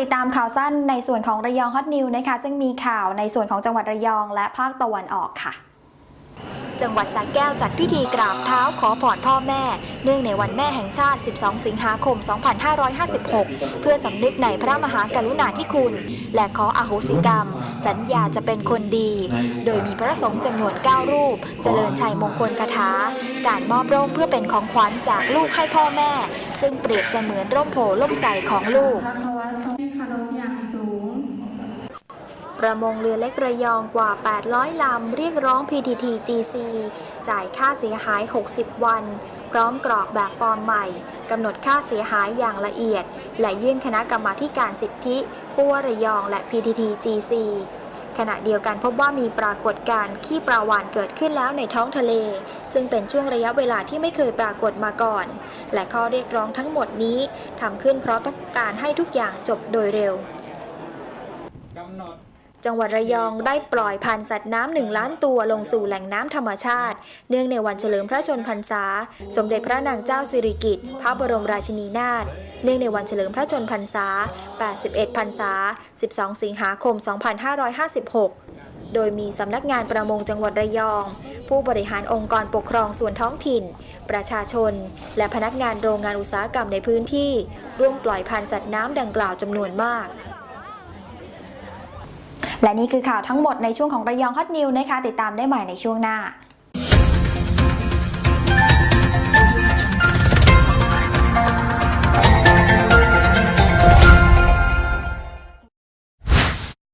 ติดตามข่าวสั้นในส่วนของระยองฮอตนิวนะคะ ซึ่งมีข่าวในส่วนของจังหวัดระยองและภาคตะวันออกค่ะจังหวัดสระแก้วจัดพิธีกราบเท้าขอพรพ่อแม่ เนื่องในวันแม่แห่งชาติ 12 สิงหาคม 2556 เพื่อสำนึกในพระมหากรุณาธิคุณ และขออโหสิกรรม สัญญาจะเป็นคนดี โดยมีพระสงฆ์จำนวน 9 รูป เจริญชัยมงคลคาถา การมอบร่มเพื่อเป็นของขวัญจากลูกให้พ่อแม่ ซึ่งเปรียบเสมือนร่มโพล่มใสของลูก พระวัตรทรงคารพอย่างสูง ประมงเรือเล็กระยองกว่า 800 ลำ เรียกร้อง PTT GC จ่ายค่าเสียหาย 60 วัน พร้อมกรอกแบบฟอร์มใหม่ กำหนดค่าเสียหายอย่างละเอียด และยื่นคณะกรรมาการสิทธิ ผู้ว่าระยองและ PTT GC ขณะเดียวกันพบว่ามีปรากฏการณ์ขี้ปลาวานเกิดขึ้นแล้วในท้องทะเล ซึ่งเป็นช่วงระยะเวลาที่ไม่เคยปรากฏมาก่อน และข้อเรียกร้องทั้งหมดนี้ทำขึ้นเพราะต้องการให้ทุกอย่างจบโดยเร็ว จังหวัดระยองได้ปล่อยพันธุ์สัตว์น้ำหนึ่งล้านตัวลงสู่แหล่งน้ำธรรมชาติ เนื่องในวันเฉลิมพระชนพรรษา สมเด็จพระนางเจ้าสิริกิติ์พระบรมราชินีนาถเนื่องในวันเฉลิมพระชนพรรษา 81 พรรษา 12 สิงหาคม 2556โดยมีสำนักงานประมงจังหวัดระยอง ผู้บริหารองค์กรปกครองส่วนท้องถิ่น ประชาชน และพนักงานโรงงานอุตสาหกรรมในพื้นที่ ร่วมปล่อยพันธุ์สัตว์น้ำดังกล่าวจำนวนมาก และนี่คือข่าวทั้งหมดในช่วงของระยองฮอตนิวนะคะ ติดตามได้ใหม่ในช่วงหน้า